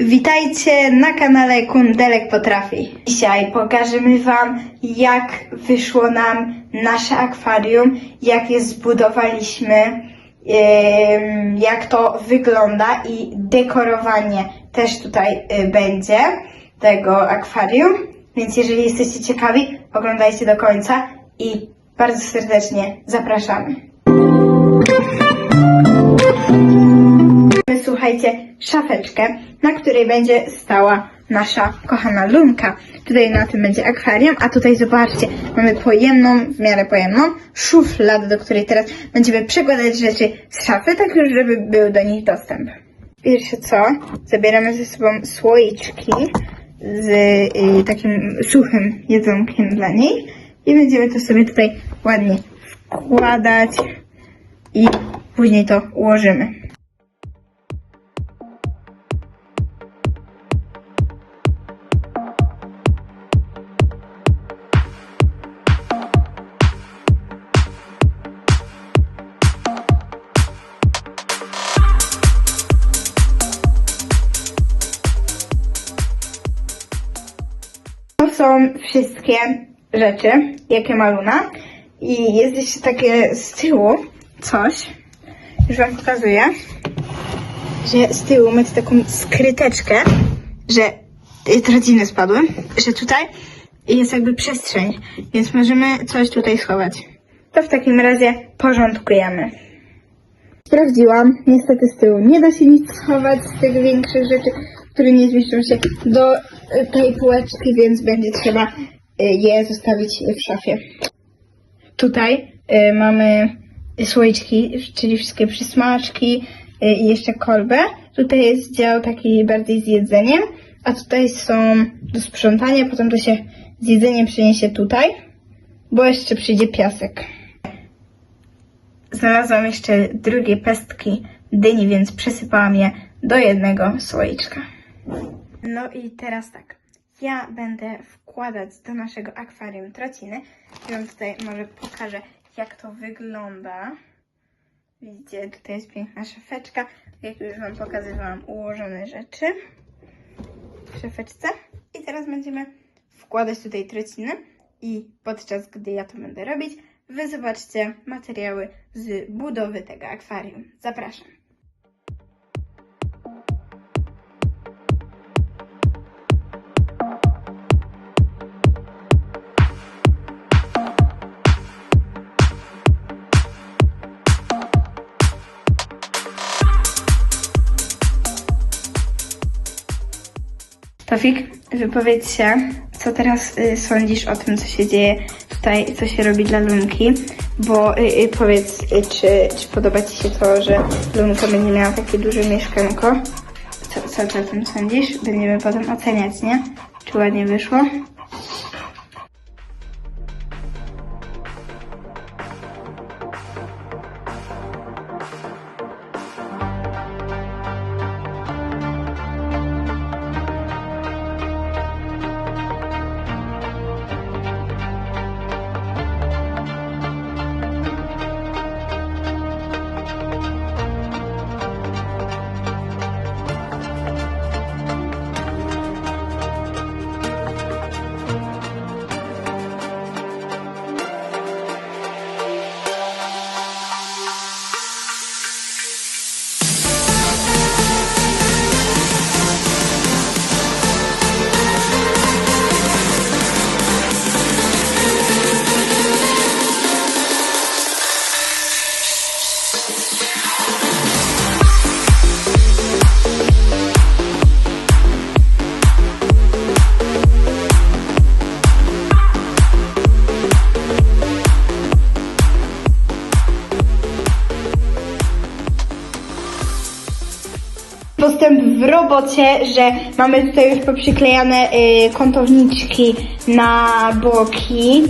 Witajcie na kanale Kundelek Potrafi. Dzisiaj pokażemy Wam, jak wyszło nam nasze akwarium, jak je zbudowaliśmy, jak to wygląda i dekorowanie też tutaj y, będzie tego akwarium. Więc jeżeli jesteście ciekawi, oglądajcie do końca i bardzo serdecznie zapraszamy. Szafeczkę, na której będzie stała nasza kochana lunka. Tutaj na tym będzie akwarium, a tutaj zobaczcie, mamy pojemną, w miarę pojemną, szufladę, do której teraz będziemy przekładać rzeczy z szafy, tak żeby był do nich dostęp. Pierwsze co, zabieramy ze sobą słoiczki z y, takim suchym jedzonkiem dla niej i będziemy to sobie tutaj ładnie wkładać i później to ułożymy. Rzeczy, jakie ma Luna. I jest jeszcze takie z tyłu coś, już wam pokazuję, że z tyłu macie taką skryteczkę, że y, traciny spadły, że tutaj jest jakby przestrzeń, więc możemy coś tutaj schować. To w takim razie porządkujemy. Sprawdziłam, niestety z tyłu nie da się nic schować z tych większych rzeczy, które nie zmieszczą się do y, tej półeczki, więc będzie trzeba je zostawić w szafie. Tutaj y, mamy słoiczki, czyli wszystkie przysmaczki y, i jeszcze kolbę. Tutaj jest dział taki bardziej z jedzeniem, a tutaj są do sprzątania, potem to się z jedzeniem przeniesie tutaj, bo jeszcze przyjdzie piasek. Znalazłam jeszcze drugie pestki dyni, więc przesypałam je do jednego słoiczka. No i teraz tak. Ja będę wkładać do naszego akwarium trociny. Ja wam tutaj może pokażę, jak to wygląda. Widzicie, tutaj jest piękna szafeczka. Jak już wam pokazywałam, ułożone rzeczy w szafeczce. I teraz będziemy wkładać tutaj trociny. I podczas gdy ja to będę robić, wy zobaczcie materiały z budowy tego akwarium. Zapraszam. Tofik, wypowiedz się, co teraz y, sądzisz o tym, co się dzieje tutaj, co się robi dla Lunki, bo y, y, powiedz, y, czy, czy podoba Ci się to, że Lunka będzie miała takie duże mieszkanko? Co, co ty o tym sądzisz? Będziemy potem oceniać, nie? Czy ładnie wyszło? Robocie, że mamy tutaj już poprzyklejane y, kątowniczki na boki.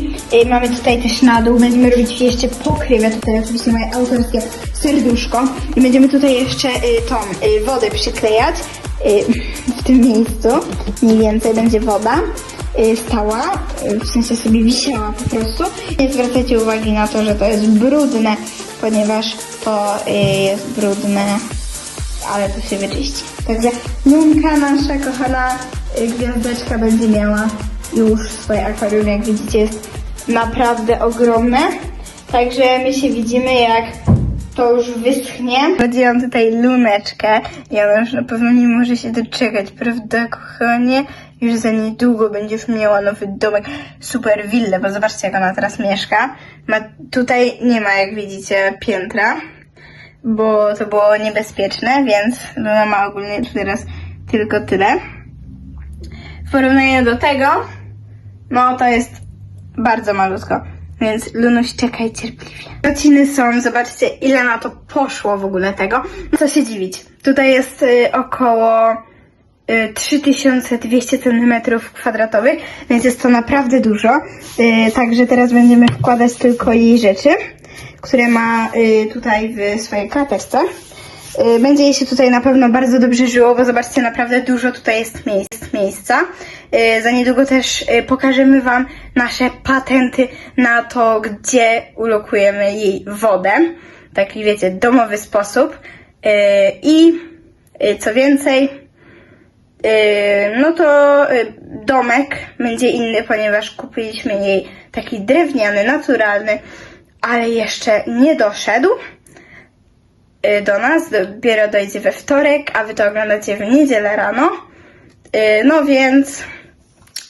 Y, mamy tutaj też na dół, będziemy robić jeszcze pokryw, ja tutaj oczywiście moje autorskie serduszko. I będziemy tutaj jeszcze y, tą y, wodę przyklejać y, w tym miejscu. Mniej więcej będzie woda y, stała, y, w sensie sobie wisiała po prostu. Nie zwracajcie uwagi na to, że to jest brudne, ponieważ to y, jest brudne ale to się wyczyści. Także Lunka, nasza kochana y, gwiazdeczka, będzie miała już swoje akwarium. Jak widzicie, jest naprawdę ogromne. Także my się widzimy, jak to już wyschnie. Rodziłam tutaj luneczkę i ona już na pewno nie może się doczekać, prawda, kochanie? Już za niedługo będziesz miała nowy domek, super willę, bo zobaczcie, jak ona teraz mieszka. Ma, tutaj nie ma, jak widzicie, piętra, bo to było niebezpieczne, więc Luna ma ogólnie teraz tylko tyle. W porównaniu do tego, no to jest bardzo malutko. Więc Lunuś, czekaj cierpliwie. Rociny są, zobaczcie ile na to poszło w ogóle tego. Co się dziwić. Tutaj jest y, około y, 3200 cm2, więc jest to naprawdę dużo. Y, także teraz będziemy wkładać tylko jej rzeczy, które ma y, tutaj w swojej klateczce. Y, Będzie jej się tutaj na pewno bardzo dobrze żyło, bo zobaczcie, naprawdę dużo tutaj jest miejsc, miejsca. Y, Za niedługo też pokażemy Wam nasze patenty na to, gdzie ulokujemy jej wodę. Taki, wiecie, domowy sposób. I co więcej, no to domek będzie inny, ponieważ kupiliśmy jej taki drewniany, naturalny, ale jeszcze nie doszedł y, do nas. Dopiero dojdzie we wtorek, a wy to oglądacie w niedzielę rano. Y, No więc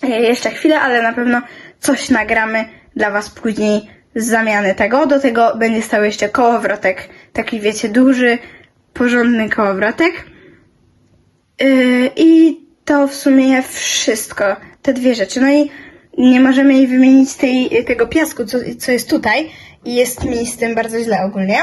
y, jeszcze chwilę, ale na pewno coś nagramy dla was później z zamiany tego. Do tego będzie stał jeszcze kołowrotek. Taki wiecie, duży, porządny kołowrotek. I to w sumie wszystko. Te dwie rzeczy. No i nie możemy jej wymienić tej, tego piasku, co, co jest tutaj. I jest mi z tym bardzo źle ogólnie.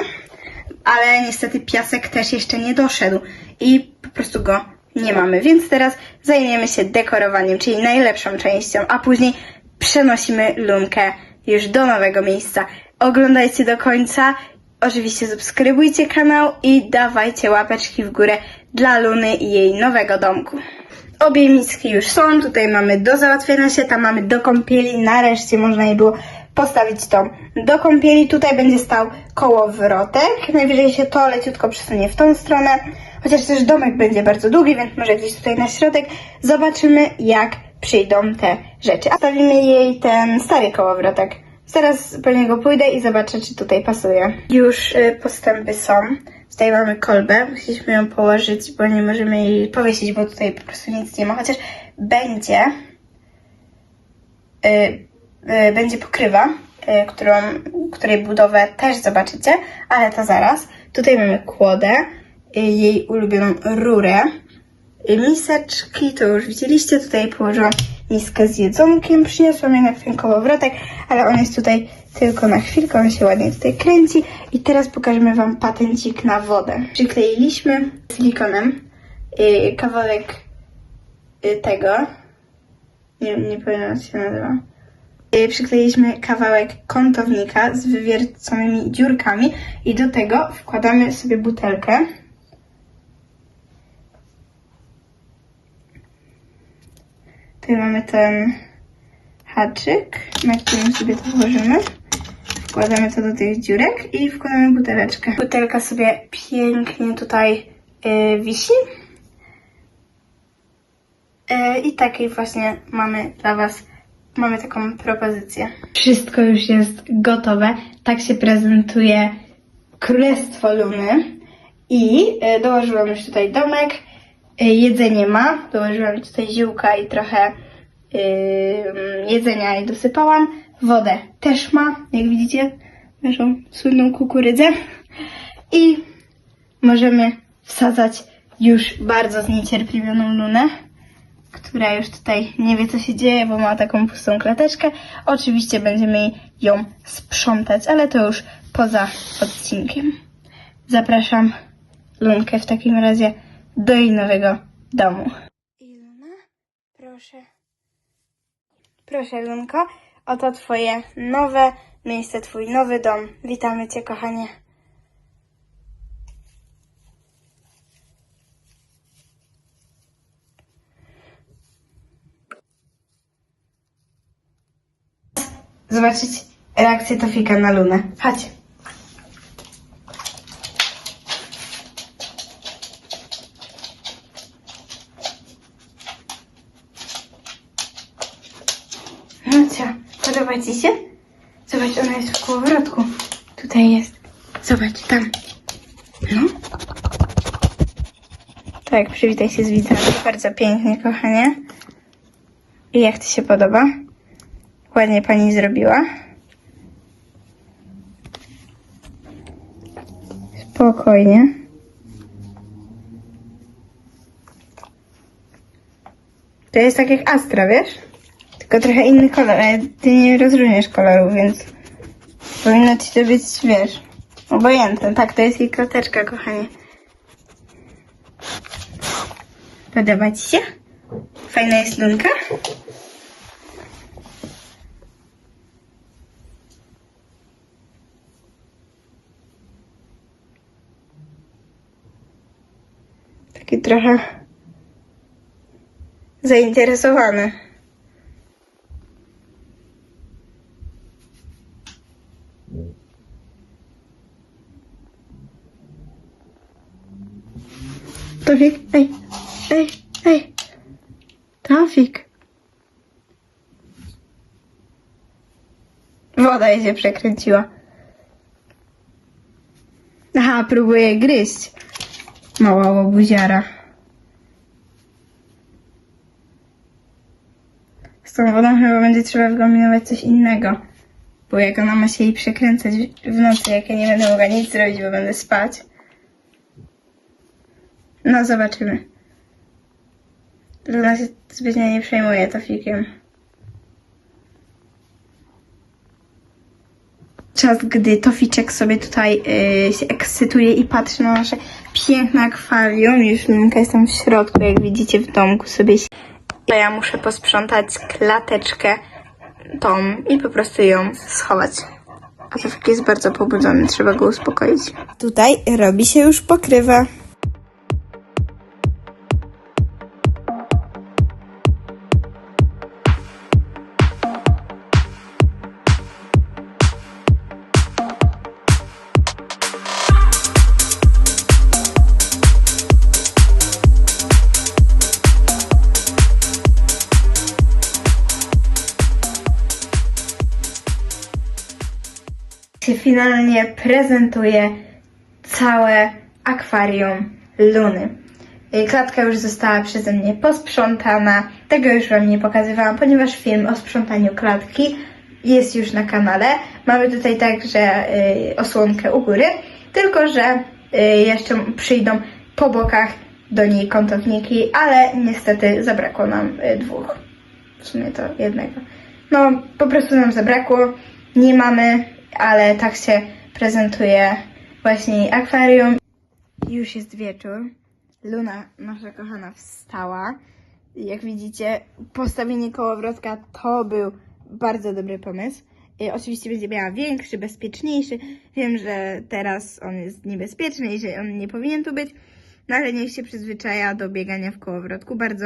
Ale niestety piasek też jeszcze nie doszedł. I po prostu go nie mamy. Więc teraz zajmiemy się dekorowaniem, czyli najlepszą częścią. A później przenosimy lunkę już do nowego miejsca. Oglądajcie do końca. Oczywiście subskrybujcie kanał i dawajcie łapeczki w górę dla Luny i jej nowego domku. Obie miski już są, tutaj mamy do załatwienia się, tam mamy do kąpieli, nareszcie można jej było postawić tą do kąpieli. Tutaj będzie stał kołowrotek, najwyżej się to leciutko przesunie w tą stronę, chociaż też domek będzie bardzo długi, więc może gdzieś tutaj na środek. Zobaczymy jak przyjdą te rzeczy. A stawimy jej ten stary kołowrotek. Zaraz po niego pójdę i zobaczę, czy tutaj pasuje. Już y, postępy są. Tutaj mamy kolbę. Musieliśmy ją położyć, bo nie możemy jej powiesić, bo tutaj po prostu nic nie ma. Chociaż będzie y, y, będzie pokrywa, y, którą, której budowę też zobaczycie, ale to zaraz. Tutaj mamy kłodę, y, jej ulubioną rurę, y, miseczki, to już widzieliście. Tutaj położyłam miskę z jedzonkiem, przyniosłam jednak ten kołowrotek, ale on jest tutaj tylko na chwilkę, on się ładnie tutaj kręci. I teraz pokażemy Wam patencik na wodę. Przykleiliśmy silikonem y, kawałek y, tego, nie, nie powiem jak się nazywa. Y, Przykleiliśmy kawałek kątownika z wywierconymi dziurkami i do tego wkładamy sobie butelkę. Tutaj mamy ten haczyk, na którym sobie to włożymy. Wkładamy to do tych dziurek i wkładamy buteleczkę. Butelka sobie pięknie tutaj y, wisi. E, I takiej właśnie mamy dla Was, mamy taką propozycję. Wszystko już jest gotowe. Tak się prezentuje Królestwo Luny. I e, dołożyłam już tutaj domek. E, Jedzenie ma. Dołożyłam tutaj ziółka i trochę ym, jedzenia i dosypałam. Wodę też ma, jak widzicie, naszą słynną kukurydzę. I możemy wsadzać już bardzo zniecierpliwioną lunę która już tutaj nie wie, co się dzieje, bo ma taką pustą klateczkę. Oczywiście będziemy ją sprzątać, ale to już poza odcinkiem. Zapraszam Lunkę w takim razie do jej nowego domu. I Luna, proszę. Proszę, Lunko, oto twoje nowe miejsce, twój nowy dom. Witamy cię, kochanie. zobaczyć reakcję Tofika na Lunę. Chodź. Podoba Ci się? Zobacz, ona jest w kołowrotku. Tutaj jest. Zobacz, tam. No. Tak, przywitaj się z widzami. Bardzo pięknie, kochanie. I jak Ci się podoba? Ładnie Pani zrobiła. Spokojnie. To jest tak jak Astra, wiesz? Tylko trochę inny kolor, ale ty nie rozróżniasz kolorów, więc powinno ci to być, wiesz, obojętne. Tak, to jest jej krateczka, kochanie. Podoba ci się? Fajna jest lunka? Taki trochę zainteresowany. Tofik, ej, ej, ej. Tofik. Woda jej się przekręciła. Aha, próbuje gryźć. Mała łobuziara. Z tą wodą chyba będzie trzeba wykombinować coś innego. Bo jak ona ma się jej przekręcać w nocy, jak ja nie będę mogła nic zrobić, bo będę spać. No, zobaczymy. Luna się zbytnio nie przejmuje Tofikiem. Czas, gdy Toficzek sobie tutaj y, się ekscytuje i patrzy na nasze piękne akwarium. Już Lunka jest tam w środku, jak widzicie w domku sobie. si- To ja muszę posprzątać klateczkę tą i po prostu ją schować. A Tofik jest bardzo pobudzony, trzeba go uspokoić. Tutaj robi się już pokrywa. Finalnie prezentuje całe akwarium Luny. Jej Klatka już została przeze mnie posprzątana. Tego już Wam nie pokazywałam, ponieważ film o sprzątaniu klatki jest już na kanale. Mamy tutaj także y, osłonkę u góry, tylko że y, jeszcze przyjdą po bokach do niej kątowniki, ale niestety zabrakło nam y, dwóch. W sumie to jednego. No, po prostu nam zabrakło. Nie mamy, ale tak się prezentuje właśnie akwarium. Już jest wieczór. Luna, nasza kochana, wstała. Jak widzicie, postawienie kołowrotka to był bardzo dobry pomysł. I oczywiście będzie miała większy, bezpieczniejszy. Wiem, że teraz on jest niebezpieczny i że on nie powinien tu być, no ale niech się przyzwyczaja do biegania w kołowrotku. Bardzo,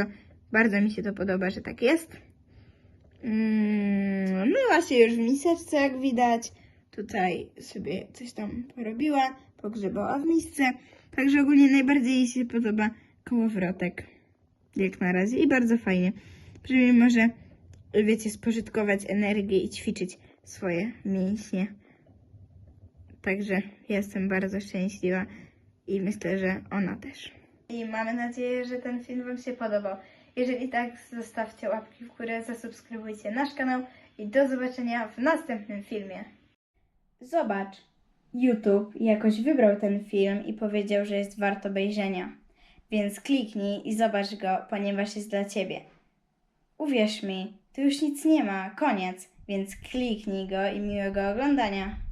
bardzo mi się to podoba, że tak jest. Mm, myła się już w miseczce, jak widać. Tutaj sobie coś tam porobiła, pogrzebała w misce. Także ogólnie najbardziej jej się podoba kołowrotek. Jak na razie. I bardzo fajnie. Przynajmniej może, wiecie, spożytkować energię i ćwiczyć swoje mięśnie. Także jestem bardzo szczęśliwa i myślę, że ona też. I mamy nadzieję, że ten film Wam się podobał. Jeżeli tak, zostawcie łapki w górę, zasubskrybujcie nasz kanał i do zobaczenia w następnym filmie. Zobacz, YouTube jakoś wybrał ten film i powiedział, że jest wart obejrzenia. Więc kliknij i zobacz go, ponieważ jest dla Ciebie. Uwierz mi, tu już nic nie ma, koniec, więc kliknij go i miłego oglądania.